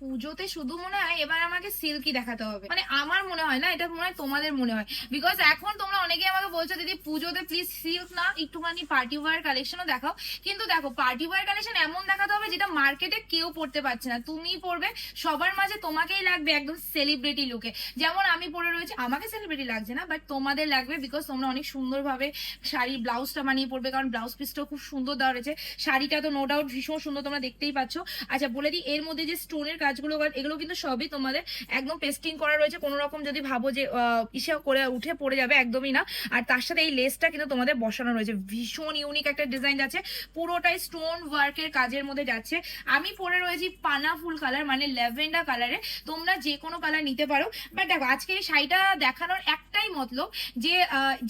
পুজোতে শুধু মনে হয় এবার আমাকে সিল্কি দেখাতে হবে। মানে আমার মনে হয় না, এটা মনে হয় তোমাদের মনে হয়। বিকজ এখন তোমরা অনেকেই আমাকে বলছো, দিদি, পুজোতে প্লিজ সিল্ক না, একটুখানি পার্টি ওয়ার কালেকশনও দেখাও। কিন্তু দেখো পার্টি ওয়ার কালেকশন এমন দেখাতে হবে যেটা মার্কেটে কেউ পড়তে পারছে না। তুমি পড়বে সবার মাঝে তোমাকেই লাগবে একদম সেলিব্রিটি লুকে যেমন আমি পরে রয়েছে, আমাকে সেলিব্রিটি লাগছে না বাট তোমাদের লাগবে বিকজ তোমরা অনেক সুন্দরভাবে শাড়ির ব্লাউজটা বানিয়ে পড়বে কারণ ব্লাউজ পিসটাও খুব সুন্দর দেওয়া রয়েছে। শাড়িটা তো নো ডাউট ভীষণ সুন্দর তোমরা দেখতেই পাচ্ছ। আচ্ছা বলে দিই, এর মধ্যে যে স্টোনের কাজগুলো এগুলো কিন্তু সবই তোমাদের একদম পেস্টিং করা রয়েছে। কোনো রকম যদি ভাবো যে ইসে করে উঠে পড়ে যাবে, একদমই না। আর তার সাথে এই লেসটা কিন্তু তোমাদের বসানো রয়েছে। ভীষণ ইউনিক একটা ডিজাইন যাচ্ছে। পুরোটাই স্টোন ওয়ার্কের কাজের মধ্যে যাচ্ছে। আমি পরে রয়েছি পানা ফুল কালার মানে ল্যাভেন্ডার কালারে তোমরা যে কোনো কালার নিতে পারো। বাট দেখো, আজকে এই শাড়িটা দেখানোর একটাই মতলব যে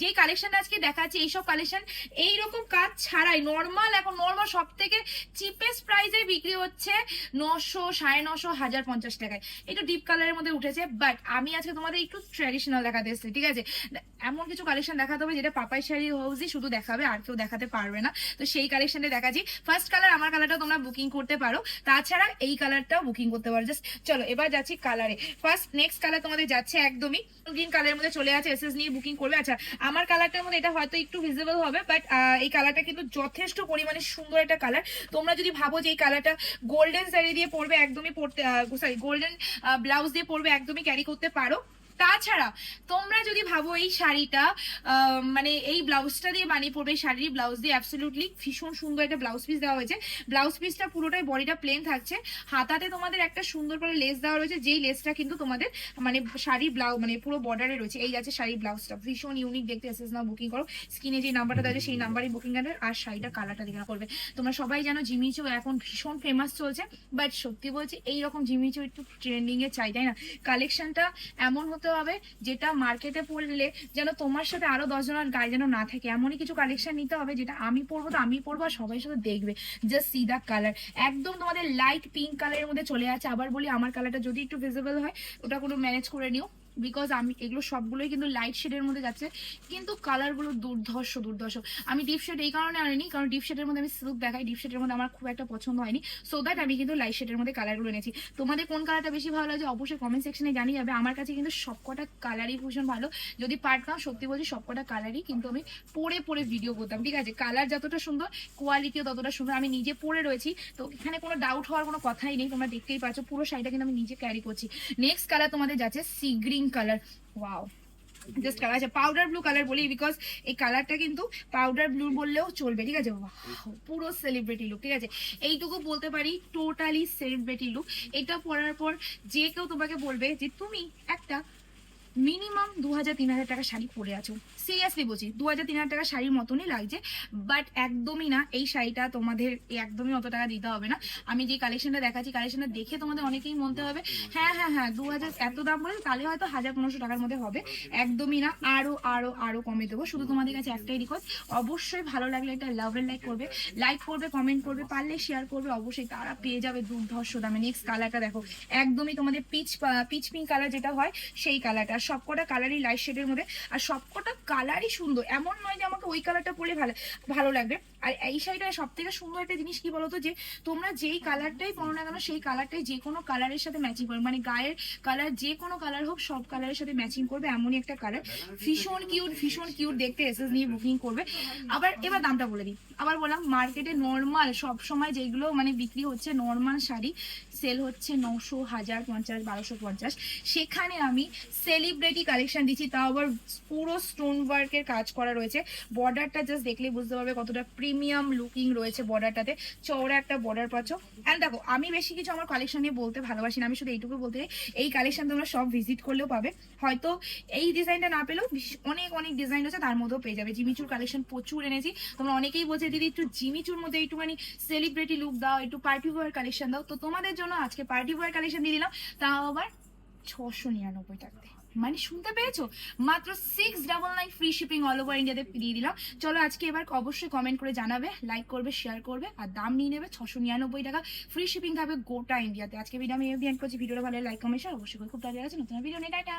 যে কালেকশনটা আজকে দেখাচ্ছি, এইসব কালেকশন এইরকম কাজ ছাড়াই নর্মাল এখন নর্মাল সব থেকে চিপেস্ট প্রাইসে বিক্রি হচ্ছে নশো, সাড়ে নশো হাজার পঞ্চাশ টাকায়। একটু ডিপ কালারের মধ্যে উঠেছে বাট আমি আজকে তোমাদের একটু ট্র্যাডিশনাল দেখাতে এসেছি, ঠিক আছে? এমন কিছু কালেকশন দেখাতে হবে যেটা পাপাই শাড়ি হাউসই শুধু দেখাবে, আর কেউ দেখাতে পারবে না। তো সেই কালেকশনটা দেখাচ্ছি। ফার্স্ট কালার আমার কালারটা তোমরা বুকিং করতে পারো। তাছাড়া এই কালারটাও বুকিং করতে পারো। জাস্ট চলো, এবার যাচ্ছি কালারে ফার্স্ট নেক্সট কালার তোমাদের যাচ্ছে একদমই গ্রিন কালারের মধ্যে চলে আছে এসএস নিয়ে বুকিং করবে। আচ্ছা আমার কালারটার মধ্যে এটা হয়তো একটু ভিজিবল হবে বাট এই কালারটা কিন্তু যথেষ্ট পরিমাণে সুন্দর একটা কালার তোমরা যদি ভাবো যে এই কালারটা গোল্ডেন শাড়ি দিয়ে পরবে, একদমই পরতে সরি গোল্ডেন ব্লাউজ দিয়ে পরবে একদমই ক্যারি করতে পারো। তাছাড়া, তোমরা যদি ভাবো এই শাড়িটা মানে এই ব্লাউজটা দিয়ে বানিয়ে পড়বে শাড়ির ব্লাউজ দিয়ে অ্যাবসলিউটলি ভীষণ সুন্দর একটা ব্লাউজ পিস দেওয়া হয়েছে। ব্লাউজ পিসটা পুরোটাই বডিটা প্লেন থাকছে। হাতাতে তোমাদের একটা সুন্দর করে লেস দেওয়া রয়েছে, যেই লেসটা কিন্তু তোমাদের মানে শাড়ি ব্লাউজ মানে পুরো বর্ডারে রয়েছে। এই আছে শাড়ির ব্লাউজটা। ভীষণ ইউনিক দেখতে এসেস না বুকিং করো। স্ক্রিনে যে নাম্বারটা দেওয়া সেই নাম্বারে বুকিং কার্ডের আর শাড়িটা কালারটা দেখে করবে। তোমরা সবাই জানো জিমিচু এখন ভীষণ ফেমাস চলছে। বাট সত্যি বলছি, এইরকম জিমিচু একটু ট্রেন্ডিং এ চাই, তাই না? কালেকশনটা এমন হতে হবে, যেটা মার্কেটে পড়লে যেন তোমার সাথে আরও দশজনের গায়ে যেন না থাকে। এমনই কিছু কালেকশন নিতে হবে, যেটা আমি পরবো তো আমি পরবো আর সবাই সাথে দেখবে। জাস্ট সি কালার একদম তোমাদের লাইট পিঙ্ক কালারের মধ্যে চলে আছে। আবার বলি, আমার কালারটা যদি একটু ভিজিবল হয়, ওটা কোনো ম্যানেজ করে নিও। বিকজ আমি, এগুলো সবগুলোই কিন্তু লাইট শেডের মধ্যে যাচ্ছে। কিন্তু কালারগুলো দুর্ধর্ষ দুর্ধর্ষ। আমি ডিপ শেড এই কারণে আনিনি, কারণ ডিপ শেডের মধ্যে আমি সিল্ক দেখাই ডিপ শেডের মধ্যে আমার খুব একটা পছন্দ হয়নি। সো দ্যাট আমি কিন্তু লাইট শেডের মধ্যে কালারগুলো এনেছি। তোমাদের কোন কালারটা বেশি ভালো লাগে অবশ্যই কমেন্ট সেকশনে জানিয়ে যাবে। আমার কাছে কিন্তু সবকটা কালারই ভীষণ ভালো। যদি পারতাম, সত্যি বলছি সবকটা কালারই কিন্তু আমি পরে পরে ভিডিও করতাম। ঠিক আছে? কালার যতটা সুন্দর কোয়ালিটিও ততটা সুন্দর। আমি নিজে পরে রয়েছি, তো এখানে কোনো ডাউট হওয়ার কোনো কথাই নেই। তোমরা দেখতেই পাচ্ছ, পুরো শাড়িটা কিন্তু আমি নিজে ক্যারি করছি। নেক্সট কালার তোমাদের যাচ্ছে sea green colour wow just colour আছে পাউডার ব্লু কালার বলি বিকজ এই কালারটা কিন্তু পাউডার ব্লু বললেও চলবে, ঠিক আছে? পুরো সেলিব্রিটি লুক ঠিক আছে? এইটুকু বলতে পারি টোটালি সেলিব্রিটি লুক এটা পরার পর যে কেউ তোমাকে বলবে যে, তুমি একটা মিনিমাম দু হাজার তিন হাজার টাকা শাড়ি পরে আছো। সিরিয়াসলি বলছি দু হাজার তিন হাজার টাকা শাড়ির মতনই লাগছে বাট একদমই না, এই শাড়িটা তোমাদের একদমই অত টাকা দিতে হবে না। আমি যে কালেকশনটা দেখাচ্ছি কালেকশনটা দেখে তোমাদের অনেকেই মনতে হবে হ্যাঁ হ্যাঁ হ্যাঁ দু হাজার এত দাম বলে তাহলে হয়তো হাজার পনেরোশো টাকার মধ্যে হবে। একদমই না আরও আরও আরও কমে দেবো। শুধু তোমাদের কাছে একটাই রিকোয়েস্ট অবশ্যই ভালো লাগলে একটা লাভ এন্ড লাইক করবে লাইক করবে কমেন্ট করবে, পারলে শেয়ার করবে, অবশ্যই তারা পেয়ে যাবে দুর্ধর্ষ দামে। নেক্সট কালারটা দেখো, একদমই তোমাদের পিচ পিচ পিঙ্ক কালার যেটা হয়, সেই কালারটা সবকটা কালারই লাইট শেডের মধ্যে। আর সবকটা কালারই সুন্দর। এমন নয় যে আমাকে ওই কালারটা পরে ভালো ভালো লাগবে। আর এই শাড়িটা সব থেকে সুন্দর একটা জিনিস কি বলতো যে, তোমরা যেই কালারটাই পরো না কেন, সেই কালারটাই যে কোনো কালারের সাথে ম্যাচিং করবে। মানে গায়ের কালার যে কোনো কালার হোক, সব কালারের সাথে ম্যাচিং করবে, এমনই একটা কালার ভীষণ কিউট ভীষণ কিউট দেখতে এসএস নিয়ে বুকিং করবে। আবার এবার দামটা বলে দিই। আবার বললাম মার্কেটে নর্মাল সব সময় যেগুলো মানে বিক্রি হচ্ছে নর্মাল শাড়ি সেল হচ্ছে নশো, হাজার পঞ্চাশ, বারোশো পঞ্চাশ। সেখানে আমি সেলিব্রিটি কালেকশন দিচ্ছি। তাও আবার পুরো স্টোন ওয়ার্কের কাজ করা রয়েছে। বর্ডারটা জাস্ট দেখলেই বুঝতে পারবে কতটা প্রিমিয়াম লুকিং রয়েছে বর্ডারটাতে। চওড়া একটা বর্ডার পাচ্ছ। অ্যান্ড দেখো, আমি বেশি কিছু আমার কালেকশন নিয়ে বলতে ভালোবাসি না। আমি শুধু এইটুকু বলতে এই কালেকশন তোমরা সব ভিজিট করলেও পাবে। হয়তো এই ডিজাইনটা না পেলেও অনেক অনেক ডিজাইন আছে, তার মধ্যেও পেয়ে যাবে। জিমিচুর কালেকশন প্রচুর এনেছি। তোমরা অনেকেই বলছে, দিদি, একটু জিমিচুর মধ্যে একটুখানি সেলিব্রিটি লুক দাও, একটু পার্টি ওয়ার কালেকশন দাও। তো তোমাদের জন্য আজকে পার্টি ওয়ার কালেকশন দিয়ে দিলাম। তাও আবার ছশো নিরানব্বই টাকাতে মানে শুনতে পেয়েছ? মাত্র six double nine free shipping all over ইন্ডিয়াতে দিয়ে দিলাম। চলো আজকে এবার অবশ্যই কমেন্ট করে জানাবে লাইক করবে শেয়ার করবে, আর দাম নিয়ে নেবে ছশো নিরানব্বই টাকা। ফ্রি শিপিং থাকবে গোটা ইন্ডিয়াতে আজকে ভিডিও আমি এভিয়ান করছি। ভিডিওটা ভালো লাইক কমেন্ট অবশ্যই খুব তাড়াতাড়ি আছে নতুন ভিডিও নেই টাটা!